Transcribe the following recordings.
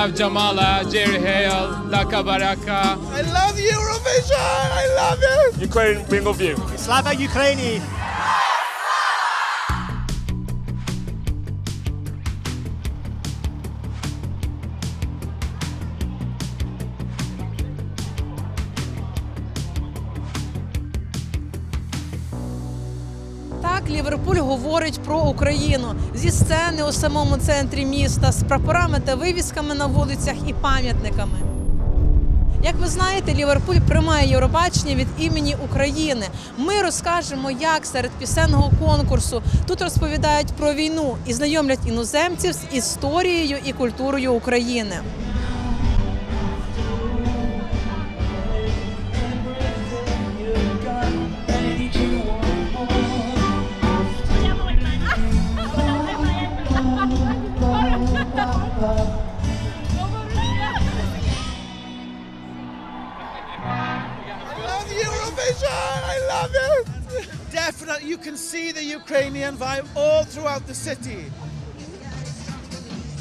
love Jamala, Jerry Hale, Daka Baraka. I love you Eurovision. I love it. Ukraine bingo view. Slava Ukraini! Ліверпуль говорить про Україну зі сцени у самому центрі міста з прапорами та вивісками на вулицях і пам'ятниками. Як ви знаєте, Ліверпуль приймає Євробачення від імені України. Ми розкажемо, як серед пісенного конкурсу тут розповідають про війну і знайомлять іноземців з історією і культурою України. Definitely, you can see the Ukrainian vibe all throughout the city.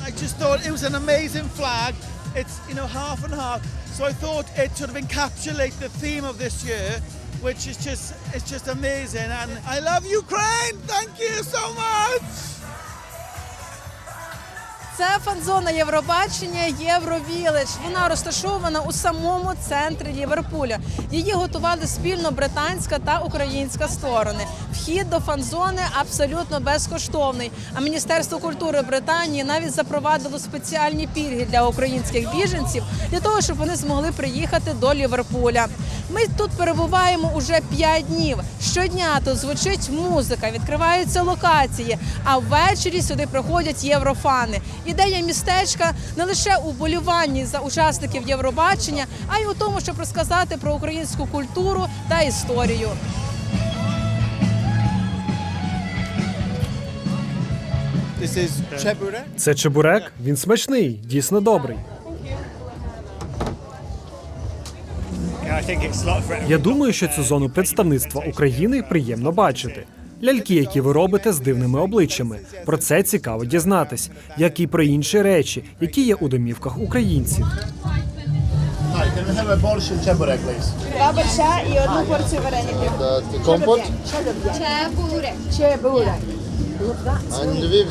I just thought it was an amazing flag. It's you know half and half. So I thought it sort of encapsulate the theme of this year, which is just it's just amazing. And I love Ukraine. Thank you so much. Це фан-зона Євробачення Євровіледж. Вона розташована у самому центрі Ліверпуля. Її готували спільно британська та українська сторони. Вхід до фан-зони абсолютно безкоштовний. А Міністерство культури Британії навіть запровадило спеціальні пільги для українських біженців для того, щоб вони змогли приїхати до Ліверпуля. Ми тут перебуваємо уже 5 днів. Щодня тут звучить музика, відкриваються локації. А ввечері сюди приходять єврофани. Ідея містечка не лише у болюванні за учасників Євробачення, а й у тому, щоб розказати про українську культуру та історію. Це чебурек. Він смачний, дійсно добрий. Я думаю, що цю зону представництва України приємно бачити. Ляльки, які ви робите з дивними обличчями. Про це цікаво дізнатись, як і про інші речі, які є у домівках українців. Два борща і одну порцію вареників. And you would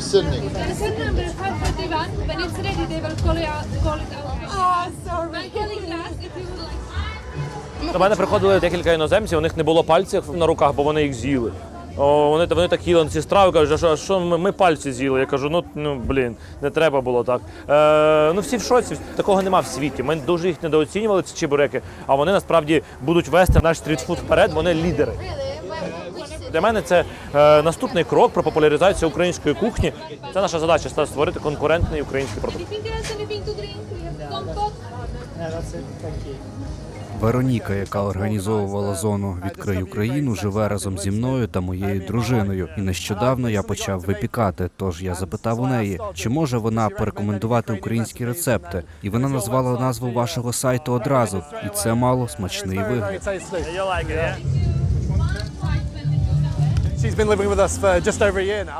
like. До мене приходили декілька іноземців, у них не було пальців на руках, бо вони їх з'їли. О, вони, вони так їли на ці страви, кажуть, а що, а що ми, ми пальці з'їли? Я кажу, ну, ну блін, не треба було так. Е, ну всі в шоці, такого нема в світі. Ми дуже їх недооцінювали, ці чебуреки, а вони насправді будуть вести наш стрітфуд вперед, вони лідери. Для мене це е, наступний крок про популяризацію української кухні. Це наша задача створити конкурентний український продукт. Вероніка, яка організовувала зону Відкрий Україну, живе разом зі мною та моєю дружиною. І нещодавно я почав випікати. Тож я запитав у неї, чи може вона порекомендувати українські рецепти, і вона назвала назву вашого сайту одразу. І це мало смачний вигляд.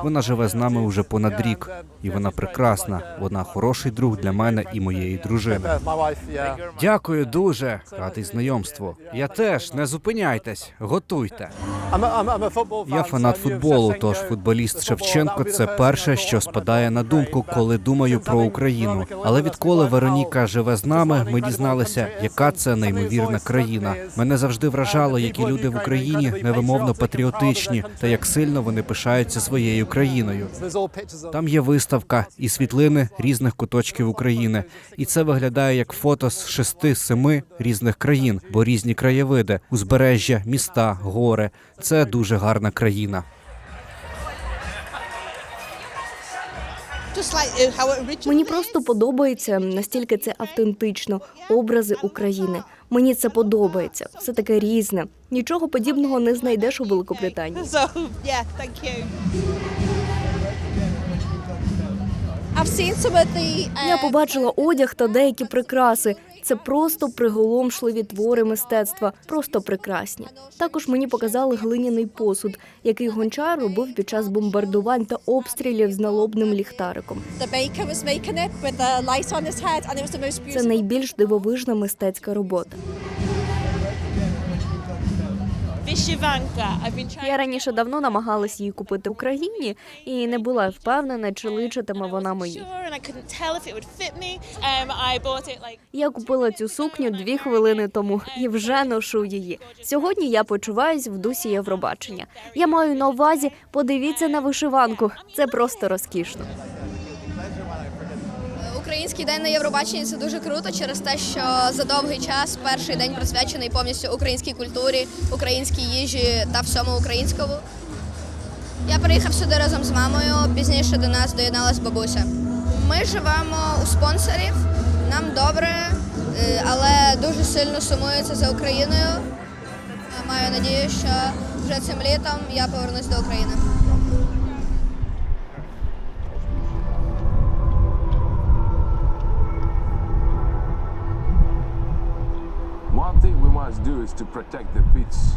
Вона живе з нами уже понад рік, і вона прекрасна. Вона хороший друг для мене і моєї дружини. Дякую дуже. Радий знайомству. Я теж не зупиняйтесь, готуйте. Я фанат футболу, тож футболіст Шевченко це перше, що спадає на думку, коли думаю про Україну. Але відколи Вероніка живе з нами, ми дізналися, яка це неймовірна країна. Мене завжди вражало, які люди в Україні невимовно патріотичні, та як сильно вони пишаються своєю країною. Там є виставка і світлини різних куточків України, і це виглядає як фото з шести-семи різних країн, бо різні краєвиди, узбережжя, міста, гори. Це дуже гарна країна. Мені просто подобається настільки це автентично, образи України. Мені це подобається. Все таке різне. Нічого подібного не знайдеш у Великобританії. The, uh, Я побачила одяг та деякі прикраси. Це просто приголомшливі твори мистецтва, просто прекрасні. Також мені показали глиняний посуд, який гончар робив під час бомбардувань та обстрілів з налобним ліхтариком. Це найбільш дивовижна мистецька робота. Я раніше давно намагалась її купити в Україні і не була впевнена, чи личитиме вона me. Um, Я купила цю сукню дві хвилини тому і вже ношу її. Сьогодні я почуваюсь в дусі Євробачення. Я маю на увазі, подивіться на вишиванку. Це просто розкішно. Український день на Євробаченні це дуже круто через те, що за довгий час перший день присвячений повністю українській культурі, українській їжі та всьому українському. Я приїхав сюди разом з мамою. Пізніше до нас доєдналась бабуся. Ми живемо у спонсорів, нам добре, е, але дуже сильно сумується за Україною. Маю надію, що вже цим літом я повернусь до України. Must do is to protect the beats,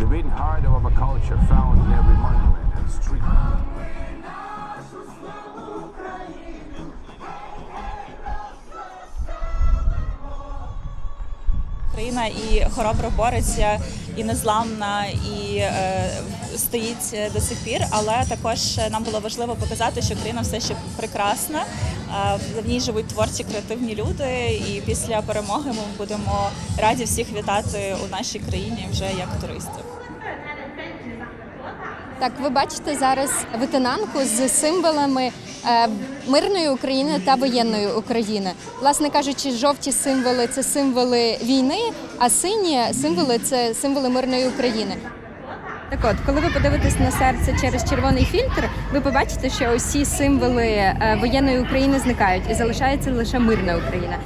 the beating heart of our culture found in every monument and street. Україна і хоробро бореться, і незламна, і е, стоїть до сих пір. Але також нам було важливо показати, що Україна все ще прекрасна. Е, в ній живуть творчі креативні люди. І після перемоги ми будемо раді всіх вітати у нашій країні вже як туристів. Так, ви бачите зараз ветенанку з символами е, мирної України та воєнної України. Власне кажучи, жовті символи це символи війни, а сині символи це символи мирної України. Так от, коли ви подивитесь на серце через червоний фільтр, ви побачите, що усі символи е, воєнної України зникають і залишається лише мирна Україна.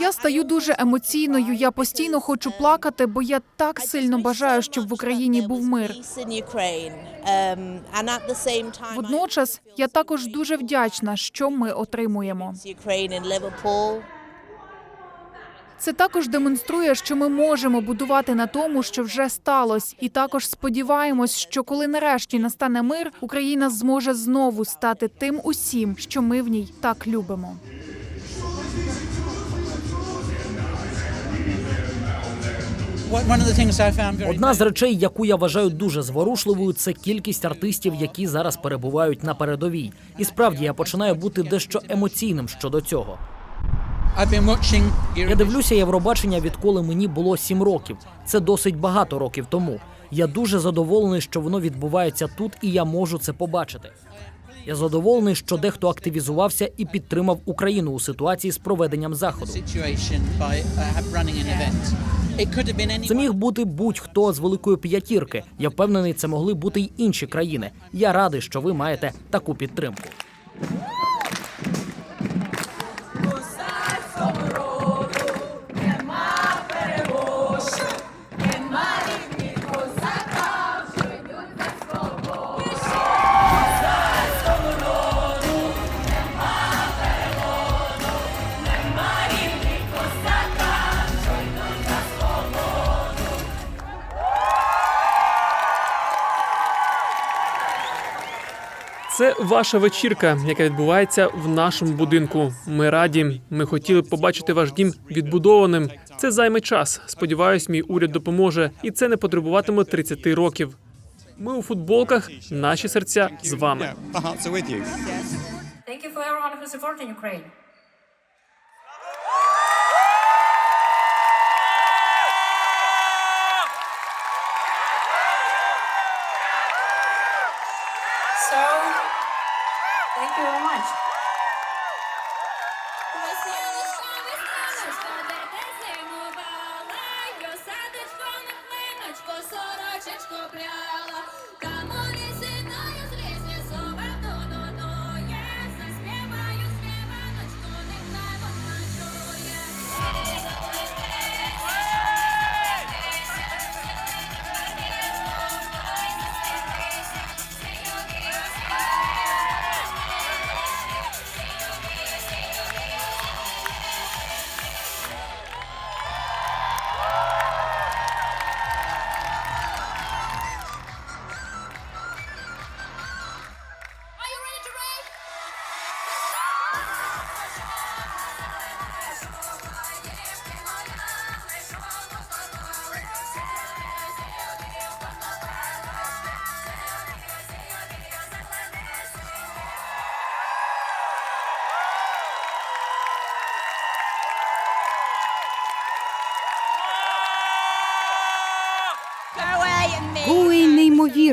Я стаю дуже емоційною. Я постійно хочу плакати, бо я так сильно бажаю, щоб в Україні був мир. Водночас я також дуже вдячна, що ми отримуємо. Це також демонструє, що ми можемо будувати на тому, що вже сталося, і також сподіваємось, що коли нарешті настане мир, Україна зможе знову стати тим усім, що ми в ній так любимо. Одна з речей, яку я вважаю дуже зворушливою, це кількість артистів, які зараз перебувають на передовій. І справді я починаю бути дещо емоційним щодо цього. Я дивлюся Євробачення, відколи мені було сім років. Це досить багато років тому. Я дуже задоволений, що воно відбувається тут, і я можу це побачити. Я задоволений, що дехто активізувався і підтримав Україну у ситуації з проведенням заходу. Це міг бути будь-хто з великої п'ятірки. Я впевнений, це могли бути й інші країни. Я радий, що ви маєте таку підтримку. Це ваша вечірка, яка відбувається в нашому будинку. Ми раді. Ми хотіли б побачити ваш дім відбудованим. Це займе час. Сподіваюсь, мій уряд допоможе, і це не потребуватиме 30 років. Ми у футболках, наші серця з вами.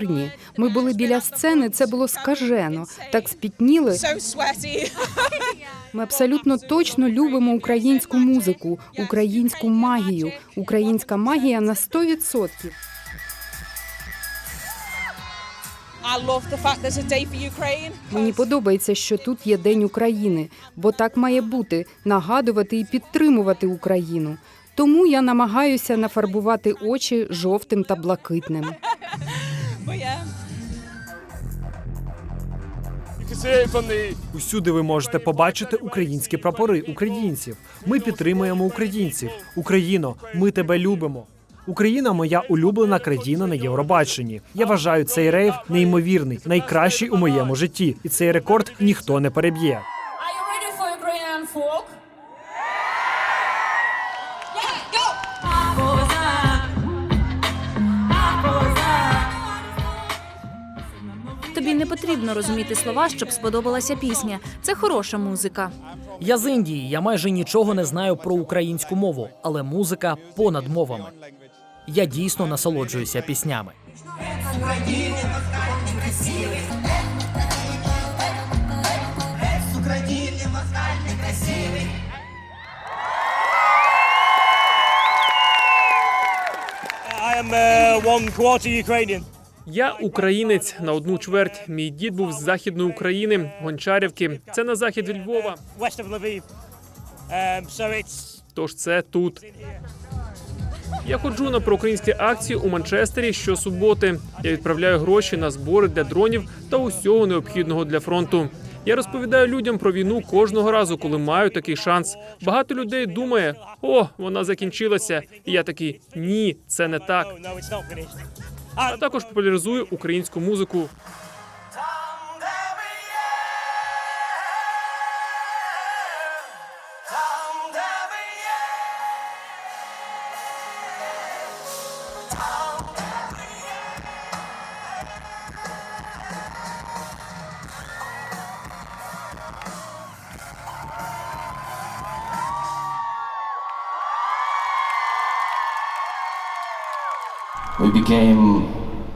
Неймовірні. Ми були біля сцени, це було скажено. Так спітніли. Ми абсолютно точно любимо українську музику, українську магію. Українська магія на 100%. Мені подобається, що тут є День України, бо так має бути нагадувати і підтримувати Україну. Тому я намагаюся нафарбувати очі жовтим та блакитним. Усюди ви можете побачити українські прапори українців. Ми підтримуємо українців. Україно, ми тебе любимо. Україна моя улюблена країна на Євробаченні. Я вважаю цей рейв неймовірний, найкращий у моєму житті, і цей рекорд ніхто не переб'є. Потрібно розуміти слова, щоб сподобалася пісня. Це хороша музика. Я з Індії. Я майже нічого не знаю про українську мову, але музика понад мовами. Я дійсно насолоджуюся піснями. Я українець на одну чверть. Мій дід був з західної України, Гончарівки. Це на захід від Львова. Тож це тут. Я ходжу на проукраїнські акції у Манчестері щосуботи. Я відправляю гроші на збори для дронів та усього необхідного для фронту. Я розповідаю людям про війну кожного разу, коли маю такий шанс. Багато людей думає, о, вона закінчилася. І я такий ні, це не так. А також популяризує українську музику.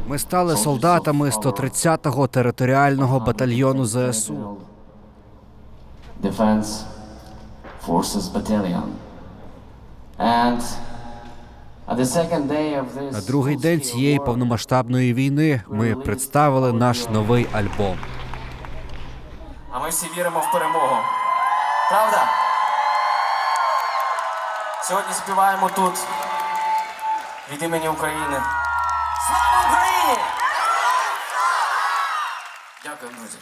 Ми стали солдатами 130-го територіального батальйону ЗСУ. Defense Forces Battalion. And На другий день цієї повномасштабної війни ми представили наш новий альбом. А ми всі віримо в перемогу. Правда? Сьогодні співаємо тут від імені України. Слава Україні! Дякую, друзі.